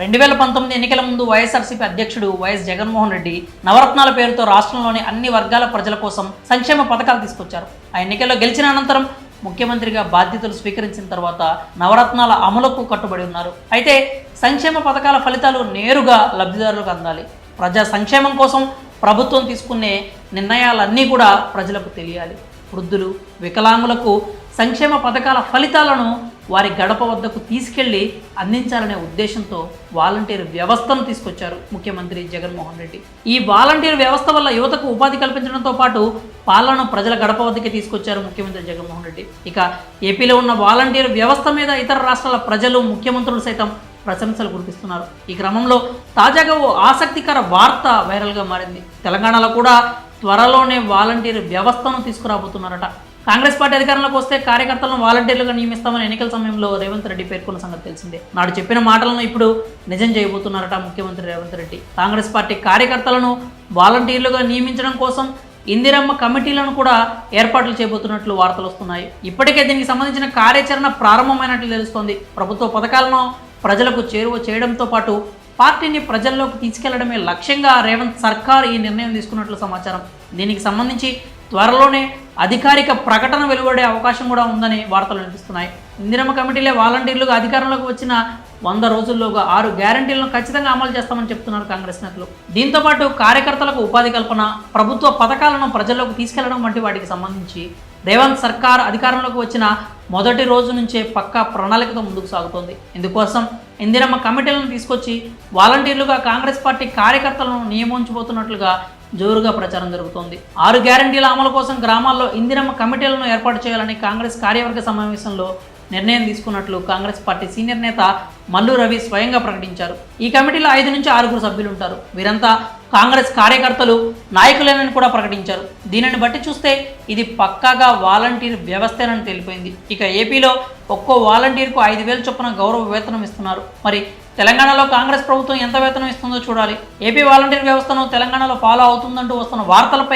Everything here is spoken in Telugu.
రెండు వేల పంతొమ్మిది ఎన్నికల ముందు వైఎస్ఆర్సీపీ అధ్యక్షుడు వైఎస్ జగన్మోహన్ రెడ్డి నవరత్నాల పేరుతో రాష్ట్రంలోని అన్ని వర్గాల ప్రజల కోసం సంక్షేమ పథకాలు తీసుకొచ్చారు. ఆ ఎన్నికల్లో గెలిచిన అనంతరం ముఖ్యమంత్రిగా బాధ్యతలు స్వీకరించిన తర్వాత నవరత్నాల అమలుకు కట్టుబడి ఉన్నారు. అయితే సంక్షేమ పథకాల ఫలితాలు నేరుగా లబ్ధిదారులకు అందాలి. ప్రజా సంక్షేమం కోసం ప్రభుత్వం తీసుకునే నిర్ణయాలన్నీ కూడా ప్రజలకు తెలియాలి. వృద్ధులు వికలాంగులకు సంక్షేమ పథకాల ఫలితాలను వారి గడప వద్దకు తీసుకెళ్ళి అందించాలనే ఉద్దేశంతో వాలంటీర్ వ్యవస్థను తీసుకొచ్చారు ముఖ్యమంత్రి జగన్మోహన్ రెడ్డి. ఈ వాలంటీర్ వ్యవస్థ వల్ల యువతకు ఉపాధి కల్పించడంతో పాటు పాలన ప్రజల గడప వద్దకే తీసుకొచ్చారు ముఖ్యమంత్రి జగన్మోహన్ రెడ్డి. ఇక ఏపీలో ఉన్న వాలంటీర్ వ్యవస్థ మీద ఇతర రాష్ట్రాల ప్రజలు ముఖ్యమంత్రులు సైతం ప్రశంసలు కురిపిస్తున్నారు. ఈ క్రమంలో తాజాగా ఓ ఆసక్తికర వార్త వైరల్గా మారింది. తెలంగాణలో కూడా త్వరలోనే వాలంటీర్ వ్యవస్థను తీసుకురాబోతున్నారట. కాంగ్రెస్ పార్టీ అధికారంలోకి వస్తే కార్యకర్తలను వాలంటీర్లుగా నియమిస్తామని ఎన్నికల సమయంలో రేవంత్ రెడ్డి పేర్కొన్న సంగతి తెలిసిందే. నాడు చెప్పిన మాటలను ఇప్పుడు నిజం చేయబోతున్నారట ముఖ్యమంత్రి రేవంత్ రెడ్డి. కాంగ్రెస్ పార్టీ కార్యకర్తలను వాలంటీర్లుగా నియమించడం కోసం ఇందిరమ్మ కమిటీలను కూడా ఏర్పాట్లు చేయబోతున్నట్లు వార్తలు వస్తున్నాయి. ఇప్పటికే దీనికి సంబంధించిన కార్యాచరణ ప్రారంభమైనట్లు తెలుస్తోంది. ప్రభుత్వ పథకాలను ప్రజలకు చేరువ చేయడంతో పాటు పార్టీని ప్రజల్లోకి తీసుకెళ్ళడమే లక్ష్యంగా రేవంత్ సర్కార్ ఈ నిర్ణయం తీసుకున్నట్లు సమాచారం. దీనికి సంబంధించి త్వరలోనే అధికారిక ప్రకటన వెలువడే అవకాశం కూడా ఉందని వార్తలు వినిపిస్తున్నాయి. ఇందిరమ్మ కమిటీలే వాలంటీర్లుగా అధికారంలోకి వచ్చిన వంద రోజుల్లోగా ఆరు గ్యారంటీలను ఖచ్చితంగా అమలు చేస్తామని చెప్తున్నారు కాంగ్రెస్ నేతలు. దీంతో పాటు కార్యకర్తలకు ఉపాధి కల్పన ప్రభుత్వ పథకాలను ప్రజల్లోకి తీసుకెళ్ళడం వంటి వాటికి సంబంధించి రేవంత్ సర్కార్ అధికారంలోకి వచ్చిన మొదటి రోజు నుంచే పక్కా ప్రణాళికతో ముందుకు సాగుతోంది. ఇందుకోసం ఇందిరమ్మ కమిటీలను తీసుకొచ్చి వాలంటీర్లుగా కాంగ్రెస్ పార్టీ కార్యకర్తలను నియమించబోతున్నట్లుగా జోరుగా ప్రచారం జరుగుతోంది. ఆరు గ్యారంటీల అమలు కోసం గ్రామాల్లో ఇందిరమ్మ కమిటీలను ఏర్పాటు చేయాలని కాంగ్రెస్ కార్యవర్గ సమావేశంలో నిర్ణయం తీసుకున్నట్లు కాంగ్రెస్ పార్టీ సీనియర్ నేత మల్లు రవి స్వయంగా ప్రకటించారు. ఈ కమిటీలో ఐదు నుంచి ఆరుగురు సభ్యులు ఉంటారు. వీరంతా కాంగ్రెస్ కార్యకర్తలు నాయకులేనని కూడా ప్రకటించారు. దీనిని బట్టి చూస్తే ఇది పక్కాగా వాలంటీర్ వ్యవస్థేనని తెలిపింది. ఇక ఏపీలో ఒక్కో వాలంటీర్కు ఐదు వేలు చొప్పున గౌరవ వేతనం ఇస్తున్నారు. మరి తెలంగాణలో కాంగ్రెస్ ప్రభుత్వం ఎంత వేతనం ఇస్తుందో చూడాలి. ఏపీ వాలంటీర్ వ్యవస్థను తెలంగాణలో ఫాలో అవుతుందంటూ వస్తున్న వార్తలపై